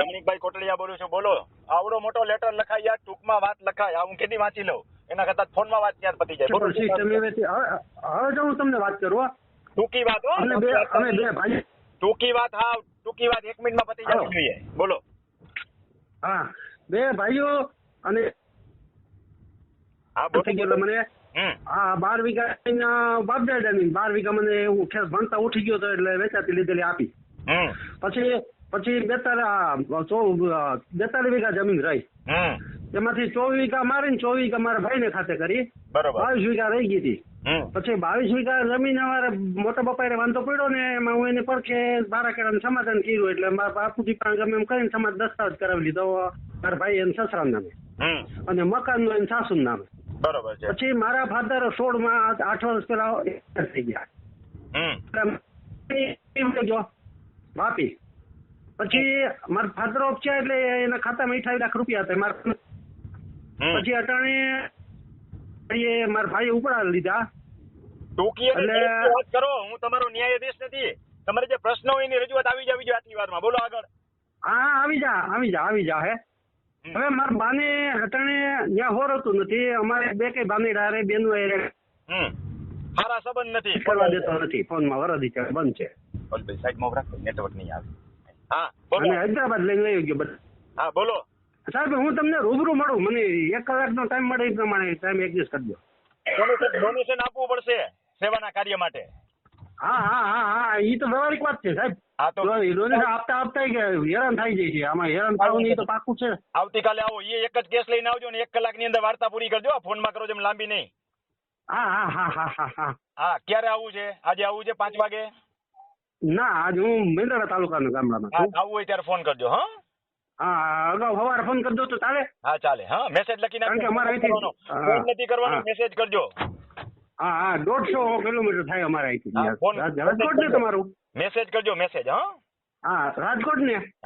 રમણીકભાઈ કોટડિયા બોલું છું બોલો. આવડો મોટો લેટર લખાય યાર ટૂંકમાં વાત લખાય. આ હું કેદી વાંચી લઉં? એના કરતા ફોનમાં વાત ક્યાં પતી જાય. બોલો. હવે હું તમને વાત કરું ટૂંકી વાત હો. અમે બે અમે બે ભાઈ ટૂંકી વાત હા ટૂંકી વાત એક મિનિટમાં પતી જવી જોઈએ બોલો. હા. બે ભાઈઓ અને હા બોલો ગયો મને હા બાર વીઘા બાપ દાદાની બાર વીઘા મને હું ખેસ ભણતા ઉઠી ગયો તો એટલે વેચાતી લીધેલી આપી. પછી પછી બેતાલીસ બેતાલીસ વીઘા જમીન રહી. એમાંથી ચોવીસ વીઘા મારી ને ચોવીસ વીઘા મારા ભાઈને ખાતે કરી. બાવીસ વીઘા રહી ગઈ હતી. પછી બાવીસ વીઘા જમીન અમારે મોટા પપ્પાએ વાંધો પડ્યો ને એમાં હું એને પડખે બારા કેળાનું સમાધાન કર્યું એટલે મારા બાપુજી પણ ગમે એમ કરીને સમાજ દસ્તાવેજ કરાવી લીધો. મારા ભાઈ એને સસરા નામે. અને અને મકાનનું એને સાસુ નામે. બરોબર છે. પછી મારા ફાધર સોળમાં આઠ વર્ષ પેલા થઈ ગયા. એમ વાપી. પછી મારા ફાધર ઓફ છે એટલે એના ખાતામાં અઠાવી લાખ રૂપિયા હતા. મારા પછી અટાણે એ મારા ભાઈ ઉપડા લીધા. વાત કરો. હું તમારો ન્યાયાધીશ નથી. તમારે જે પ્રશ્ન હોય એની રજૂઆત આવી જવી જોઈએ આટલી વારમાં. બોલો આગળ. હા આવી જા આવી જા આવી જા હે. હવે મારા બાને અટાણે ત્યાં હોરતું નથી. અમારે બે કઈ બાની ડારે બેનું એ સારા સંબંધ નથી. કરવા દેતો નથી. ફોનમાં વરદી છે બંધ છે. સાઈડમાં રાખો નેટવર્ક નહીં આવે. હા અને હૈદરાબાદ લઈને વયો ગયો બધા હા બોલો. સાહેબ હું તમને રૂબરૂ મળું. મને એક કલાકનો ટાઈમ મળે એ પ્રમાણે ટાઈમ એડજસ્ટ કરજો ડોનેશન આપવું પડશે સેવાના કાર્ય માટે. હા હા હા હા એ તો વ્યવહારિક વાત છે સાહેબ. હા તો ડોનેશન આપતા આપતા હેરાન થઈ જાય છે. આમાં હેરાન થવું નહીં તો પાકું છે. આવતીકાલે આવો. એ એક જ કેસ લઈને આવજો ને એક કલાકની અંદર વાર્તા પૂરી કરજો. ફોન ફોનમાં કરો જેમ લાંબી નહીં. હા હા હા હા હા હા. હા ક્યારે આવવું છે? આજે આવવું છે? પાંચ વાગે? ના આજ હું મેંદરા તાલુકાના ગામડામાં છું. આવું હોય ત્યારે ફોન કરજો હા? હા અગાઉ સવારે ફોન કરજો તો ચાલે. હા ચાલે હા? મેસેજ લખી કારણ કે અમારે અહીંથી- ફોન નથી કરવાનો મેસેજ કરજો. હા હા દોઢસો કિલોમીટર થાય અમારે અહીંથી. રાજકોટ ને તમારું? મેસેજ કરજો મેસેજ હા? હા રાજકોટ ને